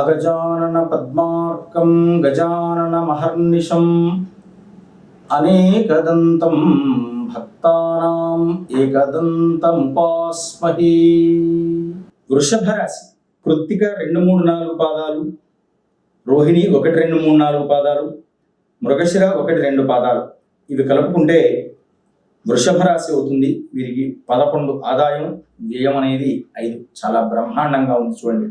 అగజానన పద్మార్కం గజానన మహర్నిశం అనేకదంతం భక్తానాం ఏకదంతముపాస్మహే వృషభ రాశి కృత్తిక రెండు మూడు నాలుగు పాదాలు రోహిణి ఒకటి రెండు మూడు నాలుగు పాదాలు మృగశిర ఒకటి రెండు పాదాలు. ఇవి కలుపుకుంటే వృషభ రాశి అవుతుంది. వీరికి పదకొండు ఆదాయం వ్యయం అనేది ఐదు. చాలా బ్రహ్మాండంగా ఉంది చూడండి.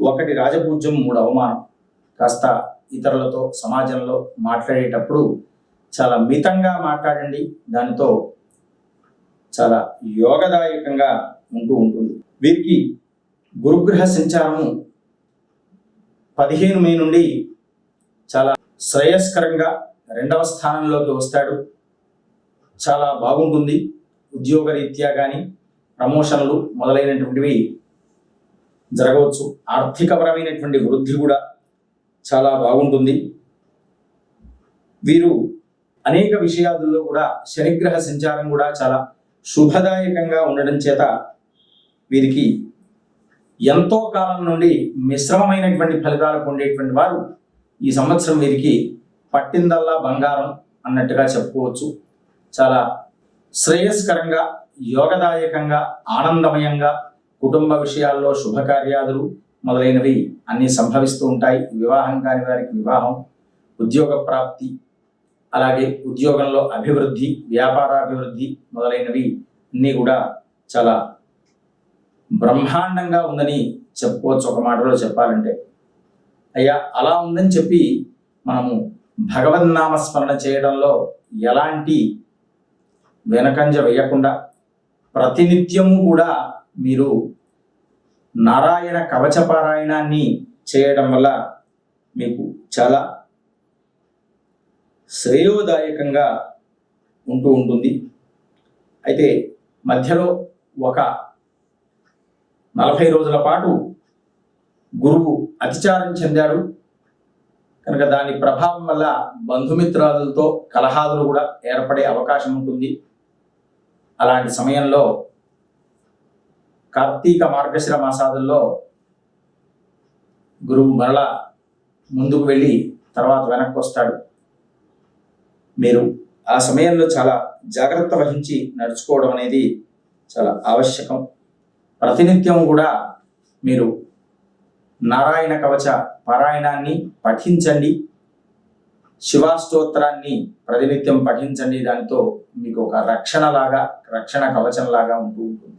ఒకటి రాజపూజ్యం మూడు అవమానం. కాస్త ఇతరులతో సమాజంలో మాట్లాడేటప్పుడు చాలా మితంగా మాట్లాడండి. దానితో చాలా యోగదాయకంగా ఉంటూ ఉంటుంది. వీరికి గురుగ్రహ సంచారము పదిహేను మే నుండి చాలా శ్రేయస్కరంగా రెండవ స్థానంలోకి వస్తాడు. చాలా బాగుంటుంది. ఉద్యోగరీత్యా కానీ ప్రమోషన్లు మొదలైనటువంటివి జరగవచ్చు. ఆర్థికపరమైనటువంటి వృద్ధి కూడా చాలా బాగుంటుంది. వీరు అనేక విషయాల్లో కూడా శనిగ్రహ సంచారం కూడా చాలా శుభదాయకంగా ఉండడం చేత వీరికి ఎంతో కాలం నుండి మిశ్రమమైనటువంటి ఫలితాలు పొందేటువంటి వారు ఈ సంవత్సరం వీరికి పట్టిందల్లా బంగారం అన్నట్టుగా చెప్పుకోవచ్చు. చాలా శ్రేయస్కరంగా యోగదాయకంగా ఆనందమయంగా కుటుంబ విషయాల్లో శుభకార్యాలు మొదలైనవి అన్నీ సంభవిస్తూ ఉంటాయి. వివాహం కాని వారికి వివాహం ఉద్యోగ ప్రాప్తి అలాగే ఉద్యోగంలో అభివృద్ధి వ్యాపారాభివృద్ధి మొదలైనవి అన్నీ కూడా చాలా బ్రహ్మాండంగా ఉందని చెప్పుకోవచ్చు. ఒక మాటలో చెప్పాలంటే అయ్యా అలా ఉందని చెప్పి మనము భగవన్నామస్మరణ చేయడంలో ఎలాంటి వెనకంజ వేయకుండా ప్రతినిత్యము కూడా మీరు నారాయణ కవచ పారాయణాన్ని చేయడం వల్ల మీకు చాలా శ్రేయోదాయకంగా ఉంటూ ఉంటుంది. అయితే మధ్యలో ఒక నలభై రోజుల పాటు గురువు అతిచారం చెందాడు. కనుక దాని ప్రభావం వల్ల బంధుమిత్రాదులతో కలహాదులు కూడా ఏర్పడే అవకాశం ఉంటుంది. అలాంటి సమయంలో కార్తీక మార్గశిర మాసాదుల్లో గురువు మరలా ముందుకు వెళ్ళి తర్వాత వెనక్కి వస్తాడు. మీరు ఆ సమయంలో చాలా జాగ్రత్త వహించి నడుచుకోవడం అనేది చాలా ఆవశ్యకం. ప్రతినిత్యం కూడా మీరు నారాయణ కవచ పారాయణాన్ని పఠించండి. శివాస్తోత్రాన్ని ప్రతినిత్యం పఠించండి. దానితో మీకు ఒక రక్షణ లాగా రక్షణ కవచంలాగా ఉంటూ ఉంటుంది.